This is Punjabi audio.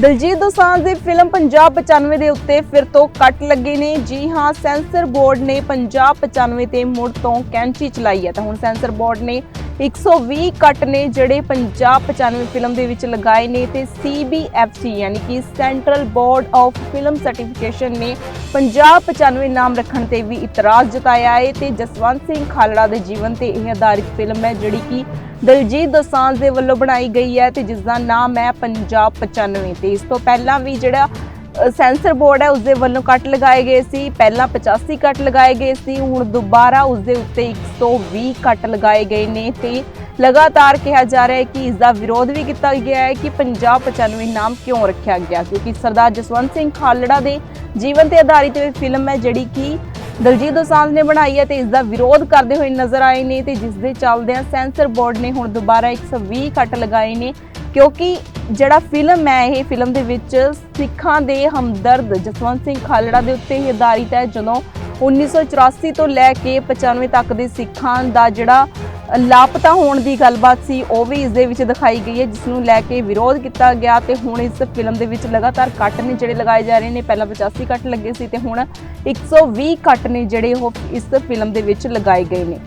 ਦਲਜੀਤ ਦੋਸਾਂਝ ਦੀ ਫਿਲਮ ਪੰਜਾਬ 95 ਦੇ ਉੱਤੇ ਫਿਰ ਤੋਂ ਕੱਟ ਲੱਗੇ ਨੇ। ਜੀ ਹਾਂ, ਸੈਂਸਰ ਬੋਰਡ ਨੇ ਪੰਜਾਬ 95 ਤੇ ਮੁੜ ਤੋਂ ਕੈਂਚੀ ਚਲਾਈ ਹੈ। ਤਾਂ ਹੁਣ ਸੈਂਸਰ ਬੋਰਡ ਨੇ 120 ਕੱਟ ਨੇ ਜਿਹੜੇ ਪੰਜਾਬ 95 ਫਿਲਮ ਦੇ ਵਿੱਚ ਲਗਾਏ ਨੇ ਤੇ CBFC ਯਾਨੀ ਕਿ Central Board of Film Certification ਨੇ ਪੰਜਾਬ 95 ਨਾਮ ਰੱਖਣ ਤੇ ਵੀ ਇਤਰਾਜ਼ ਜਤਾਇਆ ਹੈ ਤੇ ਜਸਵੰਤ ਸਿੰਘ ਖਾਲੜਾ ਦੇ ਜੀਵਨ ਤੇ ਇਹ ਆਧਾਰਿਤ ਫਿਲਮ ਹੈ, ਜਿਹੜੀ ਕਿ ਦਲਜੀਤ ਦੋਸਾਂਝ ਦੇ ਵੱਲੋਂ ਬਣਾਈ ਗਈ ਹੈ ਤੇ ਜਿਸ ਦਾ ਨਾਮ ਹੈ ਪੰਜਾਬ 95 ਤੇ ਇਸ ਤੋਂ ਪਹਿਲਾਂ ਵੀ ਜਿਹੜਾ ਸੈਂਸਰ ਬੋਰਡ ਹੈ ਉਸ ਦੇ ਵੱਲੋਂ ਕੱਟ ਲਗਾਏ ਗਏ ਸੀ। ਪਹਿਲਾਂ 85 ਕੱਟ ਲਗਾਏ ਗਏ ਸੀ, ਹੁਣ ਦੁਬਾਰਾ ਉਸ ਦੇ ਉੱਤੇ 120 ਕੱਟ ਲਗਾਏ ਗਏ ਨੇ ਤੇ ਲਗਾਤਾਰ ਕਿਹਾ ਜਾ ਰਿਹਾ ਹੈ ਕਿ ਇਸ ਦਾ ਵਿਰੋਧ ਵੀ ਕੀਤਾ ਗਿਆ ਹੈ ਕਿ ਪੰਜਾਬ 95 ਨਾਮ ਕਿਉਂ ਰੱਖਿਆ ਗਿਆ। ਕਿਉਂਕਿ ਸਰਦਾਰ ਜਸਵੰਤ ਸਿੰਘ ਖਾਲੜਾ ਦੇ ਜੀਵਨ ਤੇ ਆਧਾਰਿਤ ਇਹ ਫਿਲਮ ਹੈ ਜਿਹੜੀ ਕਿ ਦਲਜੀਤ ਦੋਸਾਂਝ ਨੇ ਬਣਾਈ ਹੈ ਤੇ ਇਸ ਦਾ ਵਿਰੋਧ ਕਰਦੇ ਹੋਏ ਨਜ਼ਰ ਆਏ ਨੇ ਤੇ ਜਿਸ ਦੇ ਚੱਲਦਿਆਂ ਸੈਂਸਰ ਬੋਰਡ ਨੇ ਹੁਣ ਦੁਬਾਰਾ 120 ਕੱਟ ਲਗਾਏ ਨੇ, ਕਿਉਂਕਿ ਜਿਹੜਾ ਫਿਲਮ ਹੈ ਇਹ ਫਿਲਮ ਦੇ ਵਿੱਚ ਸਿੱਖਾਂ ਦੇ ਹਮਦਰਦ ਜਸਵੰਤ ਸਿੰਘ ਖਾਲੜਾ ਦੇ ਉੱਤੇ ਹੀ ਆਧਾਰਿਤ ਹੈ, ਜਦੋਂ 1984 ਤੋਂ ਲੈ ਕੇ 95 ਤੱਕ ਦੇ ਸਿੱਖਾਂ ਦਾ ਜਿਹੜਾ ਲਾਪਤਾ ਹੋਣ ਦੀ ਗੱਲਬਾਤ ਸੀ, ਉਹ ਵੀ ਇਸ ਦੇ ਵਿੱਚ ਦਿਖਾਈ ਗਈ ਹੈ, ਜਿਸ ਨੂੰ ਲੈ ਕੇ ਵਿਰੋਧ ਕੀਤਾ ਗਿਆ ਤੇ ਹੁਣ ਇਸ ਫਿਲਮ ਦੇ ਵਿੱਚ ਲਗਾਤਾਰ ਕੱਟ ਨੇ ਜਿਹੜੇ ਲਗਾਏ ਜਾ ਰਹੇ ਨੇ। ਪਹਿਲਾਂ 85 ਕੱਟ ਲੱਗੇ ਸੀ ਤੇ ਹੁਣ 120 ਕੱਟ ਨੇ ਜਿਹੜੇ ਉਹ ਇਸ ਫਿਲਮ ਦੇ ਵਿੱਚ ਲਗਾਏ ਗਏ ਨੇ।